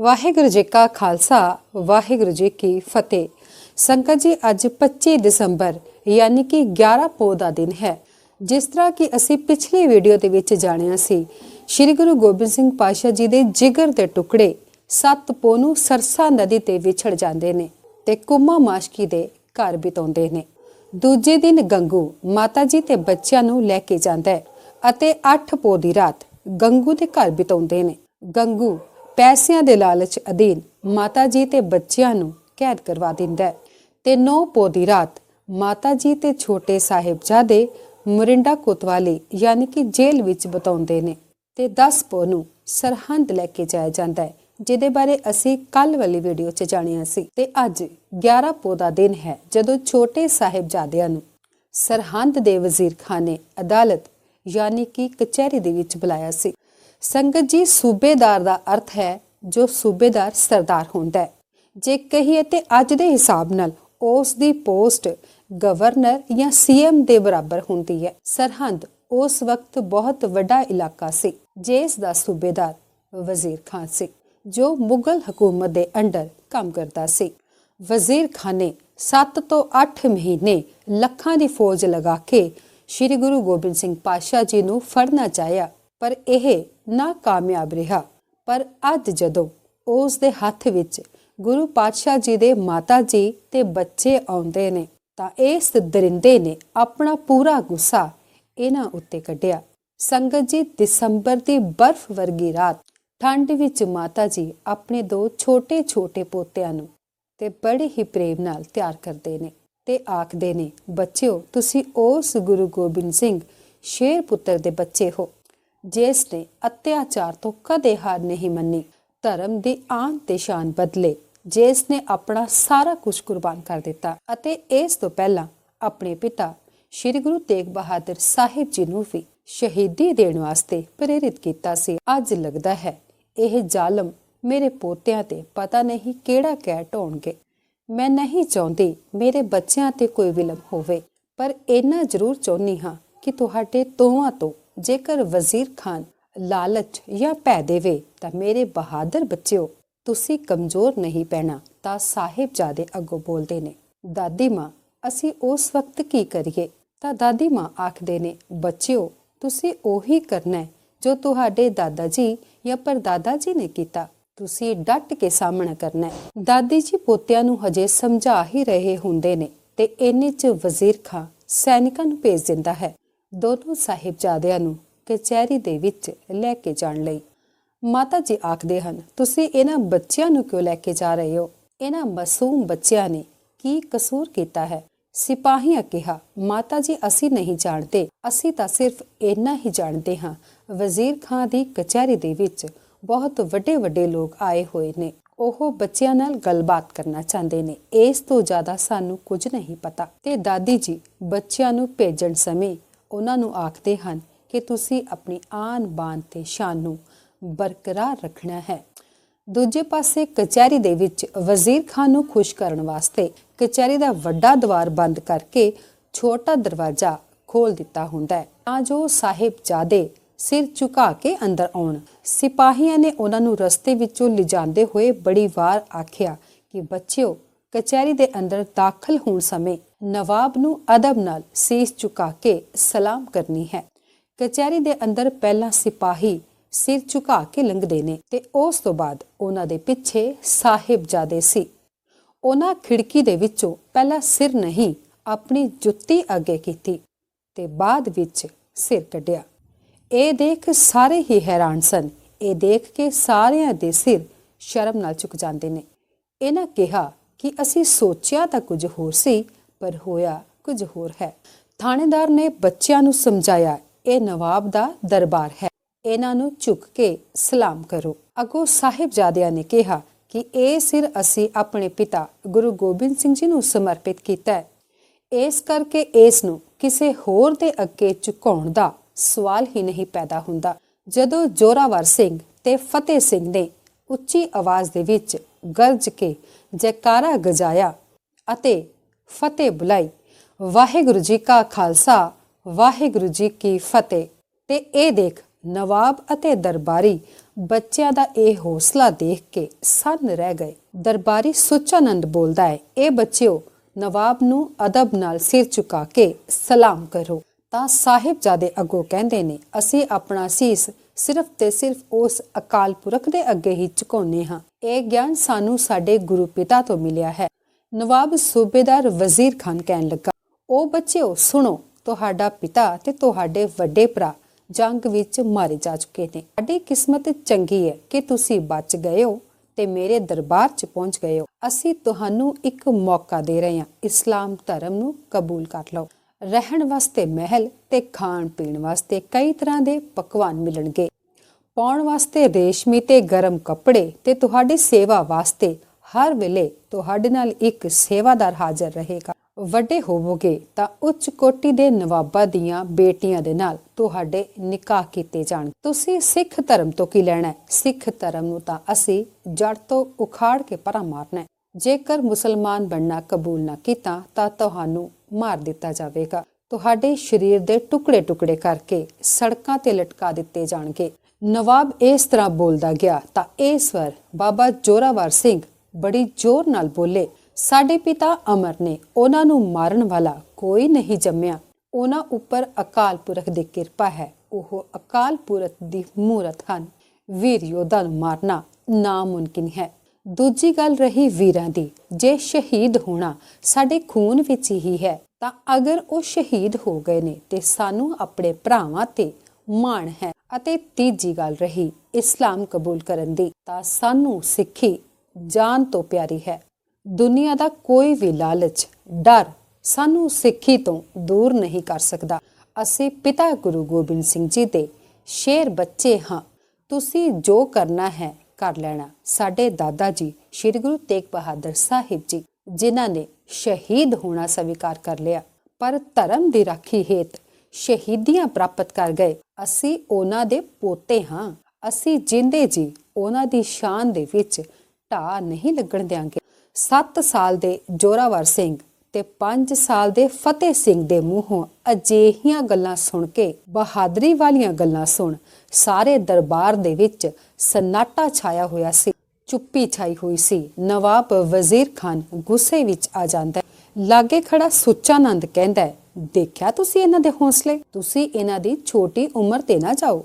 ਵਾਹਿਗੁਰੂ ਜੀ ਕਾ ਖਾਲਸਾ, ਵਾਹਿਗੁਰੂ ਜੀ ਕੀ ਫਤਿਹ। ਸੰਗਤ ਜੀ, ਅੱਜ 25 ਦਸੰਬਰ, ਯਾਨੀ ਕਿ 11 ਪੋਹ ਦਾ ਦਿਨ ਹੈ। ਜਿਸ ਤਰ੍ਹਾਂ ਕਿ ਅਸੀਂ ਪਿਛਲੀ ਵੀਡੀਓ ਦੇ ਵਿੱਚ ਜਾਣਿਆ ਸੀ, ਸ੍ਰੀ ਗੁਰੂ ਗੋਬਿੰਦ ਸਿੰਘ ਪਾਸ਼ਾ ਜੀ ਦੇ ਜਿਗਰ ਦੇ ਟੁਕੜੇ ਸੱਤ ਪੋਹ ਨੂੰ ਸਰਸਾ ਨਦੀ ਤੇ ਵਿਛੜ ਜਾਂਦੇ ਨੇ ਤੇ ਕੁਮਾ ਮਾਸ਼ਕੀ ਦੇ ਘਰ ਬਿਤਾਉਂਦੇ ਨੇ। ਦੂਜੇ ਦਿਨ ਗੰਗੂ ਮਾਤਾ ਜੀ ਤੇ ਬੱਚਿਆਂ ਨੂੰ ਲੈ ਕੇ ਜਾਂਦਾ ਹੈ ਅਤੇ 8 ਪੋਹ ਦੀ ਰਾਤ ਗੰਗੂ ਦੇ ਘਰ ਬਿਤਾਉਂਦੇ ਨੇ। ਗੰਗੂ ਪੈਸਿਆਂ ਦੇ ਲਾਲਚ ਅਧੀਨ ਮਾਤਾ ਜੀ ਤੇ ਬੱਚਿਆਂ ਨੂੰ ਕੈਦ ਕਰਵਾ ਦਿੰਦਾ ਹੈ। ਤੇ 9 ਪੋਹ ਦੀ ਰਾਤ ਮਾਤਾ ਜੀ ਤੇ ਛੋਟੇ ਸਾਹਿਬਜ਼ਾਦੇ ਮੁਰਿੰਡਾ ਕੋਤਵਾਲੀ ਯਾਨੀ ਕਿ ਜੇਲ੍ਹ ਵਿੱਚ ਬਤਾਉਂਦੇ ਨੇ ਤੇ 10 ਪੋਹ ਨੂੰ ਸਰਹੰਦ ਲੈ ਕੇ ਜਾਇਆ ਜਾਂਦਾ ਹੈ, ਜਿਹਦੇ ਬਾਰੇ ਅਸੀਂ ਕੱਲ ਵਾਲੀ ਵੀਡੀਓ 'ਚ ਜਾਣਿਆ ਸੀ। ਤੇ ਅੱਜ 11 ਪੋ ਦਾ ਦਿਨ ਹੈ, ਜਦੋਂ ਛੋਟੇ ਸਾਹਿਬਜ਼ਾਦਿਆਂ ਨੂੰ ਸਰਹੰਦ ਦੇ ਵਜ਼ੀਰ ਖਾਨੇ ਅਦਾਲਤ ਯਾਨੀ ਕਿ ਕਚਹਿਰੀ ਦੇ ਵਿੱਚ ਬੁਲਾਇਆ ਸੀ। ਸੰਗਤ ਜੀ ਸੂਬੇਦਾਰ ਦਾ ਅਰਥ ਹੈ ਜੋ ਸੂਬੇਦਾਰ ਸਰਦਾਰ ਹੁੰਦਾ ਹੈ। ਜੇ ਕਹੀਏ ਤੇ ਅੱਜ ਦੇ ਹਿਸਾਬ ਨਾਲ ਉਸ ਦੀ ਪੋਸਟ ਗਵਰਨਰ ਜਾਂ ਸੀਐਮ ਦੇ ਬਰਾਬਰ ਹੁੰਦੀ ਹੈ। ਸਰਹੰਦ ਉਸ ਵਕਤ ਬਹੁਤ ਵੱਡਾ ਇਲਾਕਾ ਸੀ ਜਿਸ ਦਾ ਸੂਬੇਦਾਰ ਵਜ਼ੀਰ ਖਾਨ ਸੀ, ਜੋ ਮੁਗਲ ਹਕੂਮਤ ਦੇ ਅੰਡਰ ਕੰਮ ਕਰਦਾ ਸੀ। ਵਜ਼ੀਰ ਖਾਨ ਨੇ 7 ਤੋਂ 8 ਮਹੀਨੇ ਲੱਖਾਂ ਦੀ ਫੌਜ ਲਗਾ ਕੇ ਸ੍ਰੀ ਗੁਰੂ ਗੋਬਿੰਦ ਸਿੰਘ ਪਾਤਸ਼ਾਹ ਜੀ ਨੂੰ ਫੜਨਾ ਚਾਹਿਆ। ਪਰ ਇਹ ਨਾਕਾਮਯਾਬ ਰਿਹਾ। ਪਰ ਅੱਜ ਜਦੋਂ ਉਸ ਦੇ ਹੱਥ ਵਿੱਚ ਗੁਰੂ ਪਾਤਸ਼ਾਹ ਜੀ ਦੇ ਮਾਤਾ ਜੀ ਤੇ ਬੱਚੇ ਆਉਂਦੇ ਨੇ, ਤਾਂ ਇਸ ਦਰਿੰਦੇ ਨੇ ਆਪਣਾ ਪੂਰਾ ਗੁੱਸਾ ਇਹਨਾਂ ਉੱਤੇ ਕੱਢਿਆ। ਸੰਗਤ ਜੀ ਦਸੰਬਰ ਦੀ ਬਰਫ਼ ਵਰਗੀ ਰਾਤ ਠੰਡ ਵਿੱਚ ਮਾਤਾ ਜੀ ਆਪਣੇ ਦੋ ਛੋਟੇ-ਛੋਟੇ ਪੋਤਿਆਂ ਨੂੰ ਤੇ ਬੜੇ ਹੀ ਪ੍ਰੇਮ ਨਾਲ ਤਿਆਰ ਕਰਦੇ ਨੇ ਤੇ ਆਖਦੇ ਨੇ, ਬੱਚਿਓ, ਤੁਸੀਂ ਉਸ ਗੁਰੂ ਗੋਬਿੰਦ ਸਿੰਘ, ਸ਼ੇਰ ਪੁੱਤਰ ਦੇ ਬੱਚੇ ਹੋ। ਜਿਸ ਨੇ ਅਤਿਆਚਾਰ ਤੋਂ ਕਦੇ ਹਾਰ ਨਹੀਂ ਮੰਨੀ। ਧਰਮ ਦੀ ਆਨ ਤੇ ਸ਼ਾਨ ਬਦਲੇ ਜਿਸ ਨੇ ਆਪਣਾ ਸਾਰਾ ਕੁਝ ਕੁਰਬਾਨ ਕਰ ਦਿੱਤਾ ਅਤੇ ਇਸ ਤੋਂ ਪਹਿਲਾਂ ਆਪਣੇ ਪਿਤਾ ਸ੍ਰੀ ਗੁਰੂ ਤੇਗ ਬਹਾਦਰ ਸਾਹਿਬ ਜੀ ਨੂੰ ਵੀ ਸ਼ਹੀਦੀ ਦੇਣ ਵਾਸਤੇ ਪ੍ਰੇਰਿਤ ਕੀਤਾ ਸੀ। ਅੱਜ ਲੱਗਦਾ ਹੈ, ਇਹ ਜ਼ਾਲਮ ਮੇਰੇ ਪੋਤਿਆਂ ਤੇ ਪਤਾ ਨਹੀਂ ਕਿਹੜਾ ਕਹਿ ਢੋਣਗੇ। ਮੈਂ ਨਹੀਂ ਚਾਹੁੰਦੀ ਮੇਰੇ ਬੱਚਿਆਂ ਤੇ ਕੋਈ ਵਿਲਮ ਹੋਵੇ, ਪਰ ਇੰਨਾ ਜ਼ਰੂਰ ਚਾਹੁੰਨੀ ਹਾਂ ਕਿ ਤੁਹਾਡੇ ਦੋਵਾਂ ਤੋਂ ਜੇਕਰ ਵਜ਼ੀਰ ਖਾਨ ਲਾਲਚ ਜਾਂ ਭੈ ਦੇਵੇ ਤਾਂ ਮੇਰੇ ਬਹਾਦਰ ਬੱਚਿਓ, ਤੁਸੀਂ ਕਮਜ਼ੋਰ ਨਹੀਂ ਪੈਣਾ, ਤਾਂ ਸਾਹਿਬਜ਼ਾਦੇ ਅੱਗੋਂ ਬੋਲਦੇ ਨੇ, ਦਾਦੀ ਮਾਂ, ਅਸੀਂ ਉਸ ਵਕਤ ਕੀ ਕਰੀਏ? ਤਾਂ ਦਾਦੀ ਮਾਂ ਆਖਦੇ ਨੇ, ਬੱਚਿਓ, ਤੁਸੀਂ ਉਹੀ ਕਰਨਾ ਜੋ ਤੁਹਾਡੇ ਦਾਦਾ ਜੀ ਜਾਂ ਪਰਦਾਦਾ ਜੀ ਨੇ ਕੀਤਾ। ਤੁਸੀਂ ਡਟ ਕੇ ਸਾਹਮਣਾ ਕਰਨਾ ਦਾਦੀ ਜੀ ਪੋਤਿਆਂ ਨੂੰ ਹਜੇ ਸਮਝਾ ਹੀ ਰਹੇ ਹੁੰਦੇ ਨੇ ਤੇ ਇੰਨੇ ਚ ਵਜ਼ੀਰ ਖਾਂ ਸੈਨਿਕਾਂ ਨੂੰ ਭੇਜ ਦਿੰਦਾ ਹੈ। ਦੋਨੋਂ ਸਾਹਿਬਜ਼ਾਦਿਆਂ ਨੂੰ ਕਚਹਿਰੀ ਦੇ ਵਿੱਚ ਲੈ ਕੇ ਜਾਣ ਲਈ। ਮਾਤਾ ਜੀ ਆਖਦੇ ਹਨ, ਤੁਸੀਂ ਇਹਨਾਂ ਬੱਚਿਆਂ ਨੂੰ ਕਿਉਂ ਲੈ ਕੇ ਜਾ ਰਹੇ ਹੋ? ਇਹਨਾਂ ਮਾਸੂਮ ਬੱਚਿਆਂ ਨੇ ਕੀ ਕਸੂਰ ਕੀਤਾ ਹੈ? ਸਿਪਾਹੀਆਂ ਕਿਹਾ, ਮਾਤਾ ਜੀ, ਅਸੀਂ ਨਹੀਂ ਜਾਣਦੇ। ਅਸੀਂ ਤਾਂ ਸਿਰਫ ਇੰਨਾ ਹੀ ਜਾਣਦੇ ਹਾਂ। ਵਜ਼ੀਰ ਖਾਂ ਦੀ ਕਚਹਿਰੀ ਦੇ ਵਿੱਚ ਬਹੁਤ ਵੱਡੇ ਵੱਡੇ ਲੋਕ ਆਏ ਹੋਏ ਨੇ। ਉਹ ਬੱਚਿਆਂ ਨਾਲ ਗੱਲਬਾਤ ਕਰਨਾ ਚਾਹੁੰਦੇ ਨੇ। ਇਸ ਤੋਂ ਜ਼ਿਆਦਾ ਸਾਨੂੰ ਕੁਝ ਨਹੀਂ ਪਤਾ। ਤੇ ਦਾਦੀ ਜੀ, ਬੱਚਿਆਂ ਨੂੰ ਭੇਜਣ ਸਮੇਂ ਉਹਨਾਂ ਨੂੰ ਆਖਦੇ ਹਨ ਕਿ ਤੁਸੀਂ ਆਪਣੀ ਆਨ ਬਾਨ ਤੇ ਸ਼ਾਨ ਨੂੰ ਬਰਕਰਾਰ ਰੱਖਣਾ ਹੈ। ਦੂਜੇ ਪਾਸੇ ਕਚਹਿਰੀ ਦੇ ਵਿੱਚ ਵਜ਼ੀਰ ਖਾਨ ਨੂੰ ਖੁਸ਼ ਕਰਨ ਵਾਸਤੇ ਕਚਹਿਰੀ ਦਾ ਵੱਡਾ ਦਵਾਰ ਬੰਦ ਕਰਕੇ ਛੋਟਾ ਦਰਵਾਜ਼ਾ ਖੋਲ ਦਿੱਤਾ ਹੁੰਦਾ ਹੈ। ਤਾਂ ਜੋ ਸਾਹਿਬਜ਼ਾਦੇ ਸਿਰ ਝੁਕਾ ਕੇ ਅੰਦਰ ਆਉਣ। ਸਿਪਾਹੀਆਂ ਨੇ ਉਹਨਾਂ ਨੂੰ ਰਸਤੇ ਵਿੱਚੋਂ ਲਿਜਾਂਦੇ ਹੋਏ ਬੜੀ ਵਾਰ ਆਖਿਆ ਕਿ ਬੱਚਿਓ, ਕਚਹਿਰੀ ਦੇ ਅੰਦਰ ਦਾਖਲ ਹੋਣ ਸਮੇਂ ਨਵਾਬ ਨੂੰ ਅਦਬ ਨਾਲ ਸੀਸ ਝੁਕਾ ਕੇ ਸਲਾਮ ਕਰਨੀ ਹੈ। ਕਚਹਿਰੀ ਦੇ ਅੰਦਰ ਪਹਿਲਾ ਸਿਪਾਹੀ ਸਿਰ ਝੁਕਾ ਕੇ ਲੰਘਦੇ ਨੇ ਤੇ ਉਸ ਤੋਂ ਬਾਅਦ ਉਹਨਾਂ ਦੇ ਪਿੱਛੇ ਸਾਹਿਬਜ਼ਾਦੇ ਸੀ। ਉਹਨਾਂ ਖਿੜਕੀ ਦੇ ਵਿੱਚੋਂ ਪਹਿਲਾਂ ਸਿਰ ਨਹੀਂ, ਆਪਣੀ ਜੁੱਤੀ ਅੱਗੇ ਕੀਤੀ ਤੇ ਬਾਅਦ ਵਿੱਚ ਸਿਰ ਕੱਢਿਆ। ਇਹ ਦੇਖ ਸਾਰੇ ਹੀ ਹੈਰਾਨ ਸਨ। ਇਹ ਦੇਖ ਕੇ ਸਾਰਿਆਂ ਦੇ ਸਿਰ ਸ਼ਰਮ ਨਾਲ ਝੁਕ ਜਾਂਦੇ ਨੇ। ਇਹਨਾਂ ਕਿਹਾ ਕਿ ਅਸੀਂ ਸੋਚਿਆ ਤਾਂ ਕੁਝ ਹੋਰ ਸੀ ਪਰ ਹੋਇਆ ਕੁਝ ਹੋਰ ਹੈ। ਥਾਣੇਦਾਰ ਨੇ ਬੱਚਿਆਂ ਨੂੰ ਸਮਝਾਇਆ, ਇਹ ਨਵਾਬ ਦਾ ਦਰਬਾਰ ਹੈ। ਇਹਨਾਂ ਨੂੰ ਝੁਕ ਕੇ ਸਲਾਮ ਕਰੋ। ਅਗੋ ਸਾਹਿਬਜ਼ਾਦਿਆਂ ਨੇ ਕਿਹਾ ਕਿ ਇਹ ਸਿਰ ਅਸੀਂ ਆਪਣੇ ਪਿਤਾ ਗੁਰੂ ਗੋਬਿੰਦ ਸਿੰਘ ਜੀ ਨੂੰ ਸਮਰਪਿਤ ਕੀਤਾ ਹੈ। ਇਸ ਕਰਕੇ ਇਸ ਨੂੰ ਕਿਸੇ ਹੋਰ ਦੇ ਅੱਗੇ ਝੁਕਾਉਣ ਦਾ ਸਵਾਲ ਹੀ ਨਹੀਂ ਪੈਦਾ ਹੁੰਦਾ। ਜਦੋਂ ਜੋਰਾਵਰ ਸਿੰਘ ਤੇ ਫਤਿਹ ਸਿੰਘ ਨੇ ਉੱਚੀ ਆਵਾਜ਼ ਦੇ ਵਿੱਚ ਗਰਜ ਕੇ ਜੈਕਾਰਾ ਗਜਾਇਆ ਅਤੇ ਫਤਿਹ ਬੁਲਾਈ। ਵਾਹਿਗੁਰੂ ਜੀ ਕਾ ਖਾਲਸਾ, ਵਾਹਿਗੁਰੂ ਜੀ ਕੀ ਫਤਿਹ। ਤੇ ਇਹ ਦੇਖ ਨਵਾਬ ਅਤੇ ਦਰਬਾਰੀ ਬੱਚਿਆਂ ਦਾ ਇਹ ਹੌਸਲਾ ਦੇਖ ਕੇ ਸੰਨ ਰਹਿ ਗਏ। ਦਰਬਾਰੀ ਸੁਚਾਨੰਦ ਬੋਲਦਾ ਹੈ, ਇਹ ਬੱਚਿਓ, ਨਵਾਬ ਨੂੰ ਅਦਬ ਨਾਲ ਸਿਰ ਝੁਕਾ ਕੇ ਸਲਾਮ ਕਰੋ। ਤਾਂ ਸਾਹਿਬਜ਼ਾਦੇ ਅੱਗੋਂ ਕਹਿੰਦੇ ਨੇ, ਅਸੀਂ ਆਪਣਾ ਸੀਸ ਸਿਰਫ ਤੇ ਸਿਰਫ ਉਸ ਅਕਾਲ ਪੁਰਖ ਦੇ ਅੱਗੇ ਹੀ ਝੁਕਾਉਂਦੇ ਹਾਂ। ਇਹ ਗਿਆਨ ਸਾਨੂੰ ਸਾਡੇ ਗੁਰੂ ਪਿਤਾ ਤੋਂ ਮਿਲਿਆ ਹੈ। ਨਵਾਬ ਸੂਬੇਦਾਰ ਵਜ਼ੀਰ ਖਾਨ ਕਹਿਣ ਲੱਗਾ, ਉਹ ਬੱਚਿਓ, ਸੁਣੋ, ਤੁਹਾਡਾ ਪਿਤਾ ਤੇ ਤੁਹਾਡੇ ਵੱਡੇ ਭਰਾ ਜੰਗ ਵਿੱਚ ਮਾਰੇ ਜਾ ਚੁੱਕੇ ਨੇ। ਸਾਡੀ ਕਿਸਮਤ ਚੰਗੀ ਹੈ ਕਿ ਤੁਸੀਂ ਬਚ ਗਏ ਹੋ ਤੇ ਮੇਰੇ ਦਰਬਾਰ 'ਚ ਪਹੁੰਚ ਗਏ ਹੋ। ਅਸੀਂ ਤੁਹਾਨੂੰ ਇੱਕ ਮੌਕਾ ਦੇ ਰਹੇ ਹਾਂ। ਇਸਲਾਮ ਧਰਮ ਨੂੰ ਕਬੂਲ ਕਰ ਲਓ। ਰਹਿਣ ਵਾਸਤੇ ਮਹਿਲ ਤੇ ਖਾਣ ਪੀਣ ਵਾਸਤੇ ਕਈ ਤਰ੍ਹਾਂ ਦੇ ਪਕਵਾਨ ਮਿਲਣਗੇ। ਪਾਉਣ ਵਾਸਤੇ ਰੇਸ਼ਮੀ ਤੇ ਗਰਮ ਕੱਪੜੇ ਤੇ ਤੁਹਾਡੀ ਸੇਵਾ ਵਾਸਤੇ ਹਰ ਵੇਲੇ ਤੁਹਾਡੇ ਨਾਲ ਇੱਕ ਸੇਵਾਦਾਰ ਹਾਜ਼ਰ ਰਹੇਗਾ। ਵੱਡੇ ਹੋਵੋਗੇ ਤਾਂ ਉੱਚ ਕੋਟੀ ਦੇ ਨਵਾਬਾਂ ਦੀਆਂ ਬੇਟੀਆਂ ਦੇ ਨਾਲ ਤੁਹਾਡੇ ਨਿਕਾਹ ਕੀਤੇ ਜਾਣ। ਤੁਸੀਂ ਸਿੱਖ ਧਰਮ ਤੋਂ ਕੀ ਲੈਣਾ ਸਿੱਖ ਧਰਮ ਨੂੰ ਤਾਂ ਅਸੀਂ ਜੜ ਤੋਂ ਉਖਾੜ ਕੇ ਪਰਾਂ ਮਾਰਨਾ ਜੇਕਰ ਮੁਸਲਮਾਨ ਬਣਨਾ ਕਬੂਲ ਨਾ ਕੀਤਾ ਤਾਂ ਤੁਹਾਨੂੰ ਮਾਰ ਦਿੱਤਾ ਜਾਵੇਗਾ। ਤੁਹਾਡੇ ਸਰੀਰ ਦੇ ਟੁਕੜੇ-ਟੁਕੜੇ ਕਰਕੇ ਸੜਕਾਂ ਤੇ ਲਟਕਾ ਦਿੱਤੇ ਜਾਣਗੇ। ਨਵਾਬ ਇਸ ਤਰ੍ਹਾਂ ਬੋਲਦਾ ਗਿਆ ਤਾਂ ਇਹ ਸਵਰ ਬਾਬਾ ਜੋਰਾਵਰ ਸਿੰਘ ਬੜੀ ਜ਼ੋਰ ਨਾਲ ਬੋਲੇ, ਸਾਡੇ ਪਿਤਾ ਅਮਰ ਨੇ ਉਹਨਾਂ ਨੂੰ ਮਾਰਨ ਵਾਲਾ ਕੋਈ ਨਹੀਂ ਜੰਮਿਆ। ਉਹਨਾਂ ਉੱਪਰ ਅਕਾਲ ਪੁਰਖ ਦੀ ਕਿਰਪਾ ਹੈ, ਉਹ ਅਕਾਲ ਪੁਰਖ ਦੀ ਮੂਰਤ ਹਨ। ਵੀਰ ਯੋਧਾ ਨੂੰ ਮਾਰਨਾ ਨਾਮੁਮਕਿਨ ਹੈ। ਦੂਜੀ ਗੱਲ ਰਹੀ ਵੀਰਾਂ ਦੀ, ਜੇ ਸ਼ਹੀਦ ਹੋਣਾ ਸਾਡੇ ਖੂਨ ਵਿੱਚ ਹੀ ਹੈ, ਤਾਂ ਅਗਰ ਉਹ ਸ਼ਹੀਦ ਹੋ ਗਏ ਨੇ ਤੇ ਸਾਨੂੰ ਆਪਣੇ ਭਰਾਵਾਂ ਤੇ ਮਾਣ ਹੈ। ਅਤੇ ਤੀਜੀ ਗੱਲ ਰਹੀ ਇਸਲਾਮ ਕਬੂਲ ਕਰਨ ਦੀ, ਤਾਂ ਸਾਨੂੰ ਸਿੱਖੀ ਜਾਨ ਤੋਂ ਪਿਆਰੀ ਹੈ। ਦੁਨੀਆ ਦਾ ਕੋਈ ਵੀ ਲਾਲਚ, ਡਰ ਸਾਨੂੰ ਸਿੱਖੀ ਤੋਂ ਦੂਰ ਨਹੀਂ ਕਰ ਸਕਦਾ। ਅਸੀਂ ਪਿਤਾ ਗੁਰੂ ਗੋਬਿੰਦ ਸਿੰਘ ਜੀ ਦੇ ਸ਼ੇਰ ਬੱਚੇ ਹਾਂ। ਤੁਸੀਂ ਜੋ ਕਰਨਾ ਹੈ ਕਰ ਲੈਣਾ। ਸਾਡੇ ਦਾਦਾ ਜੀ ਸ੍ਰੀ ਗੁਰੂ ਤੇਗ ਬਹਾਦਰ ਸਾਹਿਬ ਜੀ, ਜਿਨ੍ਹਾਂ ਨੇ ਸ਼ਹੀਦ ਹੋਣਾ ਸਵੀਕਾਰ ਕਰ ਲਿਆ, ਪਰ ਧਰਮ ਦੀ ਰਾਖੀ ਹੇਤ ਸ਼ਹੀਦੀਆਂ ਪ੍ਰਾਪਤ ਕਰ ਗਏ। ਅਸੀਂ ਉਹਨਾਂ ਦੇ ਪੋਤੇ ਹਾਂ। ਅਸੀਂ ਜਿੰਦੇ ਜੀ, ਉਹਨਾਂ ਦੀ ਸ਼ਾਨ ਦੇ ਵਿੱਚ ਢਾ ਨਹੀਂ ਲੱਗਣ ਦਿਆਂਗੇ। 7 ਸਾਲ ਦੇ ਜੋਰਾਵਰ ਸਿੰਘ ਤੇ 5 ਸਾਲ ਦੇ ਫਤਿਹ ਸਿੰਘ ਦੇ ਮੂੰਹੋਂ ਅਜਿਹੀਆਂ ਗੱਲਾਂ ਸੁਣ ਕੇ, ਬਹਾਦਰੀ ਵਾਲੀਆਂ ਗੱਲਾਂ ਸੁਣ ਸਾਰੇ ਦਰਬਾਰ ਦੇ ਵਿੱਚ ਸਨਾਟਾ ਛਾਇਆ ਹੋਇਆ ਸੀ। ਚੁੱਪੀ ਛਾਈ ਹੋਈ ਸੀ। ਨਵਾਬ ਵਜ਼ੀਰ ਖਾਨ ਗੁੱਸੇ ਵਿੱਚ ਆ ਜਾਂਦਾ ਲਾਗੇ ਖੜਾ ਸੁੱਚਾਨੰਦ ਕਹਿੰਦਾ ਦੇਖਿਆ ਤੁਸੀਂ ਇਹਨਾਂ ਦੇ ਹੌਸਲੇ? ਤੁਸੀਂ ਇਹਨਾਂ ਦੀ ਛੋਟੀ ਉਮਰ ਤੇ ਨਾ ਜਾਓ।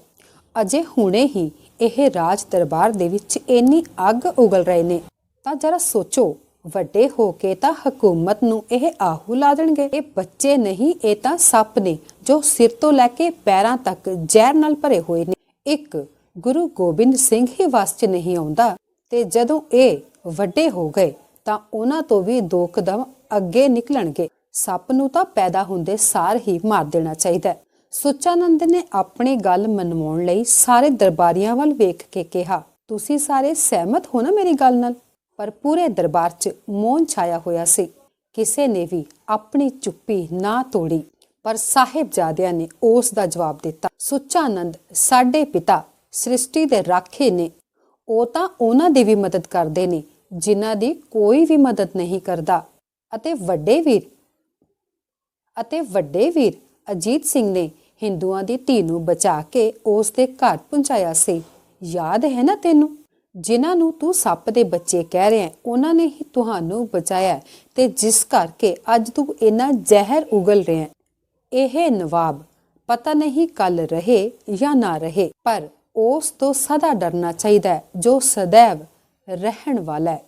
ਅਜੇ ਹੁਣੇ ਹੀ ਇਹ ਰਾਜ ਦਰਬਾਰ ਦੇ ਵਿੱਚ ਇੰਨੀ ਅੱਗ ਉਗਲ ਰਹੇ ਨੇ, ਤਾਂ ਜਰਾ ਸੋਚੋ, ਵੱਡੇ ਹੋ ਕੇ ਤਾਂ ਹਕੂਮਤ ਨੂੰ ਇਹ ਆਹੂ ਲਾ ਦੇਣਗੇ। ਇਹ ਬੱਚੇ ਨਹੀਂ, ਇਹ ਤਾਂ ਸੱਪ ਨੇ, ਜੋ ਸਿਰ ਤੋਂ ਲੈ ਕੇ ਪੈਰਾਂ ਤੱਕ ਜ਼ਹਿਰ ਨਾਲ ਭਰੇ ਹੋਏ ਨੇ। ਇੱਕ ਗੁਰੂ ਗੋਬਿੰਦ ਸਿੰਘ ਹੀ ਵਾਸਤੇ ਨਹੀਂ ਆਉਂਦਾ, ਤੇ ਜਦੋਂ ਇਹ ਵੱਡੇ ਹੋ ਗਏ, ਤਾਂ ਉਹਨਾਂ ਤੋਂ ਵੀ ਦੋ ਕਦਮ ਅੱਗੇ ਨਿਕਲਣਗੇ। ਸੱਪ ਨੂੰ ਤਾਂ ਪੈਦਾ ਹੁੰਦੇ ਸਾਰ ਹੀ ਮਾਰ ਦੇਣਾ ਚਾਹੀਦਾ। ਸੁਚਾਨੰਦ ਨੇ ਆਪਣੀ ਗੱਲ ਮਨਵਾਉਣ ਲਈ ਸਾਰੇ ਦਰਬਾਰੀਆਂ ਵੱਲ ਵੇਖ ਕੇ ਕਿਹਾ, ਤੁਸੀਂ ਸਾਰੇ ਸਹਿਮਤ ਹੋ ਨਾ ਮੇਰੀ ਗੱਲ ਨਾਲ? ਪਰ ਪੂਰੇ ਦਰਬਾਰ 'ਚ ਮੌਨ ਛਾਇਆ ਹੋਇਆ ਸੀ। ਕਿਸੇ ਨੇ ਵੀ ਆਪਣੀ ਚੁੱਪੀ ਨਾ ਤੋੜੀ, ਪਰ ਸਾਹਿਬਜ਼ਾਦਿਆਂ ਨੇ ਉਸ ਦਾ ਜਵਾਬ ਦਿੱਤਾ। ਸੁਚਾਨੰਦ ਸਾਡੇ ਪਿਤਾ ਸ੍ਰਿਸ਼ਟੀ ਦੇ ਰਾਖੇ ਨੇ। ਉਹ ਤਾਂ ਉਹਨਾਂ ਦੀ ਵੀ ਮਦਦ ਕਰਦੇ ਨੇ, ਜਿਨ੍ਹਾਂ ਦੀ ਕੋਈ ਵੀ ਮਦਦ ਨਹੀਂ ਕਰਦਾ। ਅਤੇ ਵੱਡੇ ਵੀਰ, ਅਤੇ ਵੱਡੇ ਵੀਰ ਅਜੀਤ ਸਿੰਘ ਨੇ ਹਿੰਦੂਆਂ ਦੀ ਧੀ ਨੂੰ ਬਚਾ ਕੇ ਉਸ ਦੇ ਘਰ ਪਹੁੰਚਾਇਆ ਸੀ। ਯਾਦ ਹੈ ਨਾ ਤੈਨੂੰ? ਜਿਨ੍ਹਾਂ ਨੂੰ ਤੂੰ ਸੱਪ ਦੇ ਬੱਚੇ ਕਹਿ ਰਿਹਾ ਉਹਨਾਂ ਨੇ ਹੀ ਤੁਹਾਨੂੰ ਬਚਾਇਆ ਹੈ ਤੇ ਜਿਸ ਕਰਕੇ ਅੱਜ ਤੂੰ ਇੰਨਾ ਜ਼ਹਿਰ ਉਗਲ ਰਿਹਾ ਇਹ ਨਵਾਬ ਪਤਾ ਨਹੀਂ ਕੱਲ ਰਹੇ ਜਾਂ ਨਾ ਰਹੇ, ਪਰ ਉਸ ਤੋਂ ਸਦਾ ਡਰਨਾ ਚਾਹੀਦਾ ਹੈ, ਜੋ ਸदैव ਰਹਿਣ ਵਾਲਾ ਹੈ।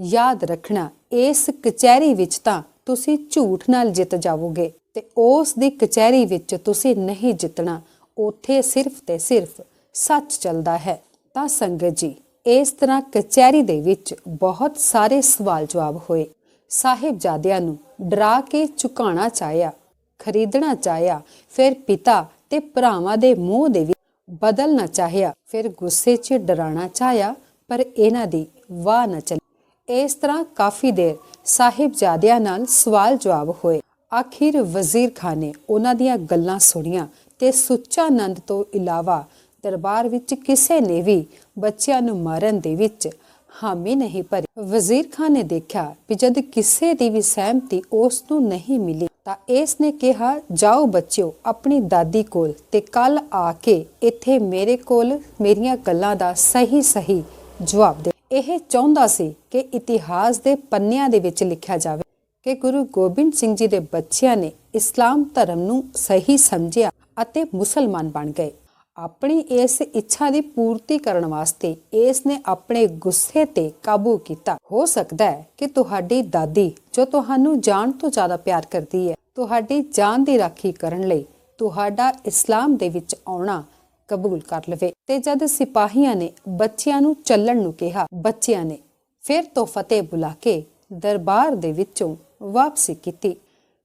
ਯਾਦ ਰੱਖਣਾ, ਇਸ ਕਚਹਿਰੀ ਵਿੱਚ ਤਾਂ ਤੁਸੀਂ ਝੂਠ ਨਾਲ ਜਿੱਤ ਜਾਵੋਗੇ। ਤੇ ਉਸ ਦੀ ਕਚਹਿਰੀ ਵਿੱਚ ਤੁਸੀਂ ਨਹੀਂ ਜਿੱਤਣਾ। ਉੱਥੇ ਸਿਰਫ ਤੇ ਸਿਰਫ ਸੱਚ ਚੱਲਦਾ ਹੈ। ਤਾਂ ਸੰਗਤ ਜੀ, ਇਸ ਤਰ੍ਹਾਂ ਕਚਹਿਰੀ ਦੇ ਵਿੱਚ ਬਹੁਤ ਸਾਰੇ ਸਵਾਲ ਜਵਾਬ ਹੋਏ। ਸਾਹਿਬਜ਼ਾਦਿਆਂ ਨੂੰ ਡਰਾ ਕੇ ਝੁਕਾਉਣਾ ਚਾਹਿਆ, ਖਰੀਦਣਾ ਚਾਹਿਆ, ਫਿਰ ਪਿਤਾ ਤੇ ਭਰਾਵਾਂ ਦੇ ਮੂੰਹ ਦੇ ਵਿੱਚ ਬਦਲਣਾ ਚਾਹਿਆ, ਫਿਰ ਗੁੱਸੇ 'ਚ ਡਰਾਣਾ ਚਾਹਿਆ, ਪਰ ਇਹਨਾਂ ਦੀ ਵਾਹ ਨਾ ਚੱਲੀ। ਇਸ ਤਰ੍ਹਾਂ ਕਾਫੀ ਦੇਰ ਸਾਹਿਬਜ਼ਾਦਿਆਂ ਨਾਲ ਸਵਾਲ ਜਵਾਬ ਹੋਏ। ਆਖਿਰ ਵਜ਼ੀਰ ਖਾਨ ਨੇ ਉਹਨਾਂ ਦੀਆਂ ਗੱਲਾਂ ਸੁਣੀਆਂ ਤੇ ਸੁੱਚਾ ਸੁੱਚਾਨੰਦ ਤੋਂ ਇਲਾਵਾ ਦਰਬਾਰ ਵਿੱਚ ਕਿਸੇ ਨੇ ਵੀ ਬੱਚਿਆਂ ਨੂੰ ਮਾਰਨ ਦੇ ਵਿੱਚ ਹਾਮੀ ਨਹੀਂ ਭਰੀ। ਵਜ਼ੀਰ ਖਾਨ ਨੇ ਦੇਖਿਆ ਕਿ ਜਦ ਕਿਸੇ ਦੀ ਵੀ ਸਹਿਮਤੀ ਉਸ ਨੂੰ ਨਹੀਂ ਮਿਲੀ ਤਾਂ ਇਸ ਨੇ ਕਿਹਾ, ਜਾਓ ਬੱਚਿਓ, ਆਪਣੀ ਦਾਦੀ ਕੋਲ ਤੇ ਕੱਲ ਆ ਕੇ ਇੱਥੇ ਮੇਰੇ ਕੋਲ ਮੇਰੀਆਂ ਗੱਲਾਂ ਦਾ ਸਹੀ ਸਹੀ ਜਵਾਬ ਦੇ। ਇਹ ਚਾਹੁੰਦਾ ਸੀ ਕਿ ਇਤਿਹਾਸ ਦੇ ਪੰਨਿਆਂ ਦੇ ਵਿੱਚ ਲਿਖਿਆ ਜਾਵੇ। ਕਿ ਗੁਰੂ ਗੋਬਿੰਦ ਸਿੰਘ ਜੀ ਦੇ ਬੱਚਿਆਂ ਨੇ ਇਸਲਾਮ ਧਰਮ ਨੂੰ ਸਹੀ ਸਮਝਿਆ ਅਤੇ ਮੁਸਲਮਾਨ ਬਣ ਗਏ। ਆਪਣੀ ਇਸ ਇੱਛਾ ਦੀ ਪੂਰਤੀ ਕਰਨ ਵਾਸਤੇ ਇਸ ਨੇ ਆਪਣੇ ਗੁੱਸੇ ਤੇ ਕਾਬੂ ਕੀਤਾ। ਹੋ ਸਕਦਾ ਹੈ ਕਿ ਤੁਹਾਡੀ ਦਾਦੀ ਜੋ ਤੁਹਾਨੂੰ ਜਾਨ ਤੋਂ ਜ਼ਿਆਦਾ ਪਿਆਰ ਕਰਦੀ ਹੈ, ਤੁਹਾਡੀ ਜਾਨ ਦੀ ਰਾਖੀ ਕਰਨ ਲਈ ਤੁਹਾਡਾ ਇਸਲਾਮ ਦੇ ਵਿੱਚ ਆਉਣਾ ਕਬੂਲ ਕਰ ਲਵੇ। ਤੇ ਜਦ ਸਿਪਾਹੀਆਂ ਨੇ ਬੱਚਿਆਂ ਨੂੰ ਚੱਲਣ ਨੂੰ ਕਿਹਾ, ਬੱਚਿਆਂ ਨੇ ਫਿਰ ਤੋਂ ਫਤਿਹ ਬੁਲਾ ਕੇ ਦਰਬਾਰ ਦੇ ਵਿੱਚੋਂ ਵਾਪਸੀ ਕੀਤੀ।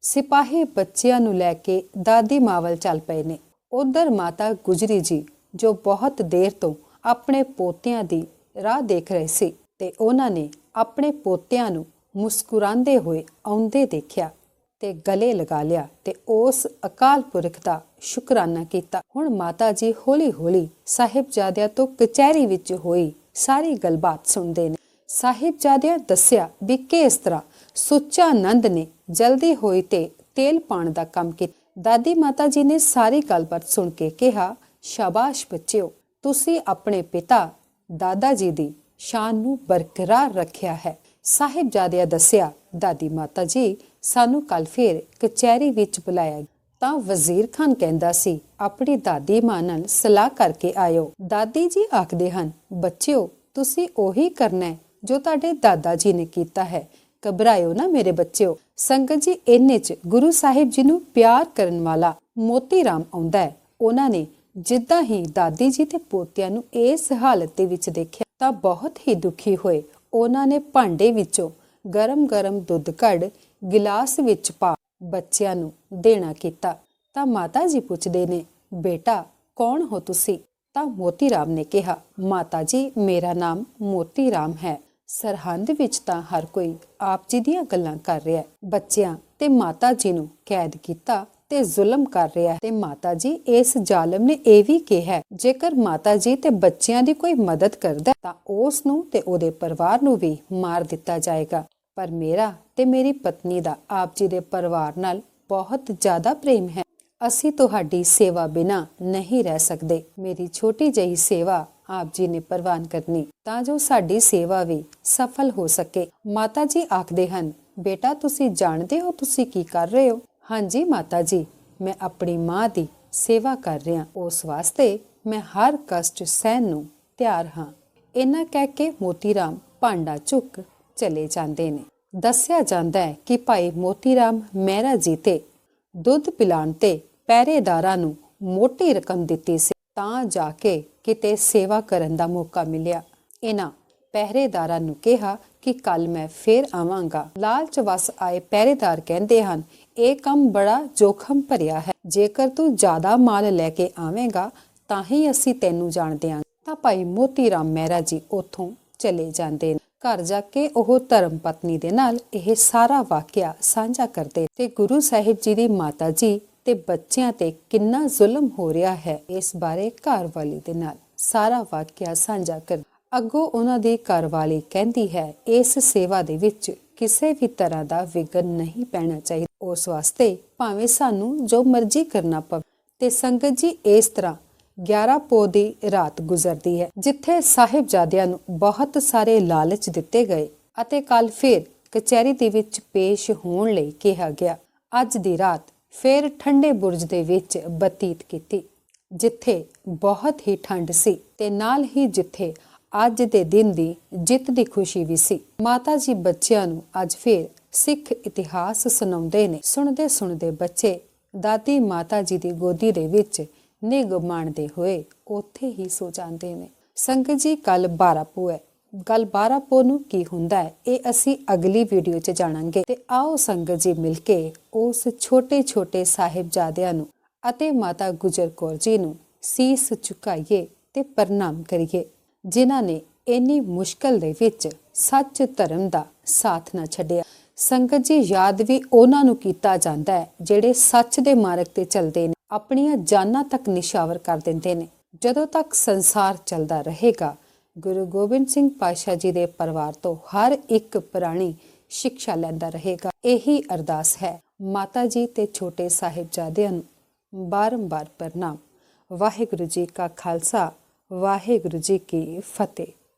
ਸਿਪਾਹੀ ਬੱਚਿਆਂ ਨੂੰ ਲੈ ਕੇ ਦਾਦੀ ਮਾਵਲ ਚੱਲ ਪਏ ਨੇ। ਉਧਰ ਮਾਤਾ ਗੁਜਰੀ ਜੀ, ਜੋ ਬਹੁਤ ਦੇਰ ਤੋਂ ਆਪਣੇ ਪੋਤਿਆਂ ਦੀ ਰਾਹ ਦੇਖ ਰਹੇ ਸੀ ਤੇ ਉਹਨਾਂ ਨੇ ਆਪਣੇ ਪੋਤਿਆਂ ਨੂੰ ਮੁਸਕਰਾਉਂਦੇ ਹੋਏ ਆਉਂਦੇ ਦੇਖਿਆ ਤੇ ਗਲੇ ਲਗਾ ਲਿਆ ਤੇ ਉਸ ਅਕਾਲ ਪੁਰਖ ਦਾ ਸ਼ੁਕਰਾਨਾ ਕੀਤਾ। ਹੁਣ ਮਾਤਾ ਜੀ ਹੌਲੀ-ਹੌਲੀ ਸਾਹਿਬਜ਼ਾਦਿਆਂ ਤੋਂ ਕਚਹਿਰੀ ਵਿੱਚ ਹੋਈ ਸਾਰੀ ਗੱਲਬਾਤ ਸੁਣਦੇ ਨੇ। ਸਾਹਿਬਜ਼ਾਦਿਆਂ ਦੱਸਿਆ ਵੀ ਕਿਸ ਤਰ੍ਹਾਂ ਸੁੱਚਾ ਨੰਦ ਨੇ ਜਲਦੀ ਹੋਈ ਤੇ ਤੇਲ ਪਾਣ ਦਾ ਕੰਮ ਕੀਤਾ। ਦਾਦੀ ਮਾਤਾ ਜੀ ਨੇ ਸਾਰੀ ਗੱਲਬਾਤ ਸੁਣ ਕੇ ਕਿਹਾ, ਸ਼ਾਬਾਸ਼ ਬੱਚਿਓ, ਤੁਸੀਂ ਆਪਣੇ ਪਿਤਾ ਦਾਦਾ ਜੀ ਦੀ ਸ਼ਾਨ ਨੂੰ ਬਰਕਰਾਰ ਰੱਖਿਆ ਹੈ। ਸਾਹਿਬਜ਼ਾਦਿਆਂ ਦੱਸਿਆ, ਦਾਦੀ ਮਾਤਾ ਜੀ, ਸਾਨੂੰ ਕੱਲ ਫੇਰ ਕਚਹਿਰੀ ਵਿੱਚ ਬੁਲਾਇਆ ਤਾਂ ਵਜ਼ੀਰ ਖਾਨ ਕਹਿੰਦਾ ਸੀ, ਆਪਣੀ ਦਾਦੀ ਮਾਂ ਨਾਲ ਸਲਾਹ ਕਰਕੇ ਆਇਓ। ਦਾਦੀ ਜੀ ਆਖਦੇ ਹਨ, ਬੱਚਿਓ, ਤੁਸੀਂ ਉਹੀ ਕਰਨਾ ਜੋ ਤੁਹਾਡੇ ਦਾਦਾ ਜੀ ਨੇ ਕੀਤਾ ਹੈ। ਘਬਰਾਇਓ ਨਾ ਮੇਰੇ ਬੱਚਿਓ। ਸੰਗਤ ਜੀ, ਇੰਨੇ ਚ ਗੁਰੂ ਸਾਹਿਬ ਜੀ ਨੂੰ ਪਿਆਰ ਕਰਨ ਵਾਲਾ ਮੋਤੀ ਰਾਮ ਆਉਂਦਾ ਹੈ। ਉਹਨਾਂ ਨੇ ਜਿੱਦਾਂ ਹੀ ਦਾਦੀ ਜੀ ਤੇ ਪੋਤਿਆਂ ਨੂੰ ਇਸ ਹਾਲਤ ਦੇ ਵਿੱਚ ਦੇਖਿਆ ਤਾਂ ਬਹੁਤ ਹੀ ਦੁਖੀ ਹੋਏ। ਉਹਨਾਂ ਨੇ ਭਾਂਡੇ ਵਿੱਚੋਂ ਗਰਮ-ਗਰਮ ਦੁੱਧ ਕੱਢ ਗਿਲਾਸ ਵਿੱਚ ਪਾ ਬੱਚਿਆਂ ਨੂੰ ਦੇਣਾ ਕੀਤਾ। ਤਾਂ ਮਾਤਾ ਜੀ ਪੁੱਛਦੇ ਨੇ, ਬੇਟਾ, ਕੌਣ ਹੋ ਤੁਸੀਂ? ਤਾਂ ਮੋਤੀ ਰਾਮ ਨੇ ਕਿਹਾ, ਮਾਤਾ ਜੀ, ਮੇਰਾ ਨਾਮ ਮੋਤੀ ਰਾਮ ਹੈ। ਸਰਹੰਦ ਵਿੱਚ ਤਾਂ ਹਰ ਕੋਈ ਆਪ ਜੀ ਦੀਆਂ ਗੱਲਾਂ ਕਰ ਰਿਹਾ ਹੈ। ਬੱਚਿਆਂ ਤੇ ਮਾਤਾ ਜੀ ਨੂੰ ਕੈਦ ਕੀਤਾ ਤੇ ਜ਼ੁਲਮ ਕਰ ਰਿਹਾ ਹੈ। ਤੇ ਮਾਤਾ ਜੀ, ਇਸ ਜ਼ਾਲਮ ਨੇ ਇਹ ਵੀ ਕਿਹਾ ਜੇਕਰ ਮਾਤਾ ਜੀ ਤੇ ਬੱਚਿਆਂ ਦੀ ਕੋਈ ਮਦਦ ਕਰਦਾ ਤਾਂ ਉਸ ਨੂੰ ਤੇ ਉਹਦੇ ਪਰਿਵਾਰ ਨੂੰ ਵੀ ਮਾਰ ਦਿੱਤਾ ਜਾਏਗਾ। ਪਰ ਮੇਰਾ ਤੇ ਮੇਰੀ ਪਤਨੀ ਦਾ ਆਪ ਜੀ ਦੇ ਪਰਿਵਾਰ ਨਾਲ ਬਹੁਤ ਜ਼ਿਆਦਾ ਪ੍ਰੇਮ ਹੈ। ਅਸੀਂ ਤੁਹਾਡੀ ਸੇਵਾ ਬਿਨਾ ਨਹੀਂ ਰਹਿ ਸਕਦੇ। ਮੇਰੀ ਛੋਟੀ ਜਿਹੀ ਸੇਵਾ ਆਪ ਜੀ ਨੇ ਪ੍ਰਵਾਨ ਕਰਨੀ, ਤਾਂ ਜੋ ਸਾਡੀ ਸੇਵਾ ਵੀ ਸਫਲ ਹੋ ਸਕੇ। ਮਾਤਾ ਜੀ ਆਖਦੇ ਹਨ, ਬੇਟਾ, ਤੁਸੀਂ ਜਾਣਦੇ ਹੋ ਤੁਸੀਂ ਕੀ ਕਰ ਰਹੇ ਹੋ? ਹਾਂਜੀ ਮਾਤਾ ਜੀ, ਮੈਂ ਆਪਣੀ ਮਾਂ ਦੀ ਸੇਵਾ ਕਰ ਰਿਹਾ। ਉਸ ਵਾਸਤੇ ਮੈਂ ਹਰ ਕਸ਼ਟ ਸਹਿਣ ਨੂੰ ਤਿਆਰ ਹਾਂ। ਇਹਨਾਂ ਕਹਿ ਕੇ ਮੋਤੀ ਰਾਮ ਭਾਂਡਾ ਚੁੱਕ ਚਲੇ ਜਾਂਦੇ ਨੇ। ਦੱਸਿਆ ਜਾਂਦਾ ਹੈ ਕਿ ਭਾਈ ਮੋਤੀ ਰਾਮ ਮਹਿਰਾ ਜੀ ਤੇ ਦੁੱਧ ਪਿਲਾਉਣ ਤੇ ਪਹਿਰੇਦਾਰਾਂ ਨੂੰ ਮੋਟੀ ਰਕਮ ਦਿੱਤੀ ਸੀ, ਤਾਂ ਜਾ ਕੇ ਕਿਤੇ ਸੇਵਾ ਕਰਨ ਦਾ ਮੌਕਾ ਮਿਲਿਆ। ਇਹਨਾਂ ਪਹਿਰੇਦਾਰਾਂ ਨੂੰ ਕਿਹਾ ਕਿ ਕੱਲ ਮੈਂ ਫੇਰ ਆਵਾਂਗਾ। ਲਾਲਚ ਵਸ ਆਏ ਪਹਿਰੇਦਾਰ ਕਹਿੰਦੇ ਹਨ, ਇਹ ਕੰਮ ਬੜਾ ਜੋਖਮ ਭਰਿਆ ਹੈ। ਜੇਕਰ ਤੂੰ ਜ਼ਿਆਦਾ ਮਾਲ ਲੈ ਕੇ ਆਵੇਂਗਾ, ਤਾਂ ਹੀ ਅਸੀਂ ਤੈਨੂੰ ਜਾਣਦੇ ਹਾਂ ਤਾਂ ਭਾਈ ਮੋਤੀ ਰਾਮ ਮਹਿਰਾ ਜੀ ਉੱਥੋਂ ਚਲੇ ਜਾਂਦੇ ਨੇ। ਘਰ ਜਾ ਕੇ ਉਹ ਧਰਮ ਪਤਨੀ ਦੇ ਨਾਲ ਇਹ ਸਾਰਾ ਵਾਕਿਆ ਸਾਂਝਾ ਕਰਦੇ ਤੇ ਗੁਰੂ ਸਾਹਿਬ ਜੀ ਦੀ ਮਾਤਾ ਜੀ ਤੇ ਬੱਚਿਆਂ ਤੇ ਕਿੰਨਾ ਜ਼ੁਲਮ ਹੋ ਰਿਹਾ ਹੈ ਇਸ ਬਾਰੇ ਘਰਵਾਲੀ ਦੇ ਨਾਲ ਸਾਰਾ ਵਾਕਿਆ ਸਾਂਝਾ ਕਰ ਅੱਗੋਂ ਉਹਨਾਂ ਦੀ ਘਰਵਾਲੀ ਕਹਿੰਦੀ ਹੈ, ਇਸ ਸੇਵਾ ਦੇ ਵਿੱਚ ਕਿਸੇ ਵੀ ਤਰ੍ਹਾਂ ਦਾ ਵਿਗਨ ਨਹੀਂ ਪੈਣਾ ਚਾਹੀਦਾ। ਉਸ ਵਾਸਤੇ ਭਾਵੇਂ ਸਾਨੂੰ ਜੋ ਮਰਜ਼ੀ ਕਰਨਾ ਪਵੇ। ਤੇ ਸੰਗਤ ਜੀ, ਇਸ ਤਰ੍ਹਾਂ 11 ਪੋ ਦੀ ਰਾਤ ਗੁਜ਼ਰਦੀ ਹੈ, ਜਿੱਥੇ ਸਾਹਿਬਜ਼ਾਦਿਆਂ ਨੂੰ ਬਹੁਤ ਸਾਰੇ ਲਾਲਚ ਦਿੱਤੇ ਗਏ ਅਤੇ ਕੱਲ ਫਿਰ ਕਚਹਿਰੀ ਦੇ ਵਿੱਚ ਪੇਸ਼ ਹੋਣ ਲਈ ਕਿਹਾ ਗਿਆ। ਅੱਜ ਦੀ ਰਾਤ ਫਿਰ ਠੰਡੇ ਬੁਰਜ ਦੇ ਵਿੱਚ ਬਤੀਤ ਕੀਤੀ, ਜਿੱਥੇ ਬਹੁਤ ਹੀ ਠੰਡ ਸੀ ਤੇ ਨਾਲ ਹੀ ਜਿੱਥੇ ਅੱਜ ਦੇ ਦਿਨ ਦੀ ਜਿੱਤ ਦੀ ਖੁਸ਼ੀ ਵੀ ਸੀ। ਮਾਤਾ ਜੀ ਬੱਚਿਆਂ ਨੂੰ ਅੱਜ ਫਿਰ ਸਿੱਖ ਇਤਿਹਾਸ ਸੁਣਾਉਂਦੇ ਨੇ। ਸੁਣਦੇ ਸੁਣਦੇ ਬੱਚੇ ਦਾਦੀ ਮਾਤਾ ਜੀ ਦੀ ਗੋਦੀ ਦੇ ਵਿੱਚ ਨਿੱਘ ਮਾਣਦੇ ਹੋਏ ਉੱਥੇ ਹੀ ਸੋ ਜਾਂਦੇ ਨੇ। ਸੰਗਤ ਜੀ ਕੱਲ 12 ਪੋ ਹੈ। ਗੱਲ 12 ਪੋ ਨੂੰ ਕੀ ਹੁੰਦਾ ਹੈ, ਇਹ ਅਸੀਂ ਅਗਲੀ ਵੀਡੀਓ 'ਚ ਜਾਣਾਂਗੇ। ਤੇ ਆਓ ਸੰਗਤ ਜੀ ਮਿਲ ਕੇ ਉਸ ਛੋਟੇ ਛੋਟੇ ਸਾਹਿਬਜ਼ਾਦਿਆਂ ਨੂੰ ਅਤੇ ਮਾਤਾ ਗੁਜਰ ਕੌਰ ਜੀ ਨੂੰ ਸੀਸ ਝੁਕਾਈਏ ਤੇ ਪ੍ਰਣਾਮ ਕਰੀਏ, ਜਿਨ੍ਹਾਂ ਨੇ ਇੰਨੀ ਮੁਸ਼ਕਲ ਦੇ ਵਿੱਚ ਸੱਚ ਧਰਮ ਦਾ ਸਾਥ ਨਾ ਛੱਡਿਆ। ਸੰਗਤ ਜੀ, ਯਾਦ ਵੀ ਉਹਨਾਂ ਨੂੰ ਕੀਤਾ ਜਾਂਦਾ ਹੈ, ਜਿਹੜੇ ਸੱਚ ਦੇ ਮਾਰਗ ਤੇ ਚੱਲਦੇ ਨੇ, ਆਪਣੀਆਂ ਜਾਨਾਂ ਤੱਕ ਨਿਸ਼ਾਵਰ ਕਰ ਦਿੰਦੇ ਨੇ। ਜਦੋਂ ਤੱਕ ਸੰਸਾਰ ਚੱਲਦਾ ਰਹੇਗਾ ਗੁਰੂ ਗੋਬਿੰਦ ਸਿੰਘ ਪਾਸ਼ਾ ਜੀ ਦੇ ਪਰਿਵਾਰ ਤੋਂ ਹਰ ਇੱਕ ਪ੍ਰਾਣੀ ਸਿੱਖਿਆ ਲੈਂਦਾ ਰਹੇਗਾ। ਇਹੀ ਅਰਦਾਸ ਹੈ। ਮਾਤਾ ਜੀ ਤੇ ਛੋਟੇ ਸਾਹਿਬਜ਼ਾਦਿਆਂ ਨੂੰ ਬਾਰੰਬਾਰ ਪ੍ਰਣਾਮ। ਵਾਹਿਗੁਰੂ ਜੀ ਕਾ ਖਾਲਸਾ, ਵਾਹਿਗੁਰੂ ਜੀ ਕੀ ਫਤਿਹ।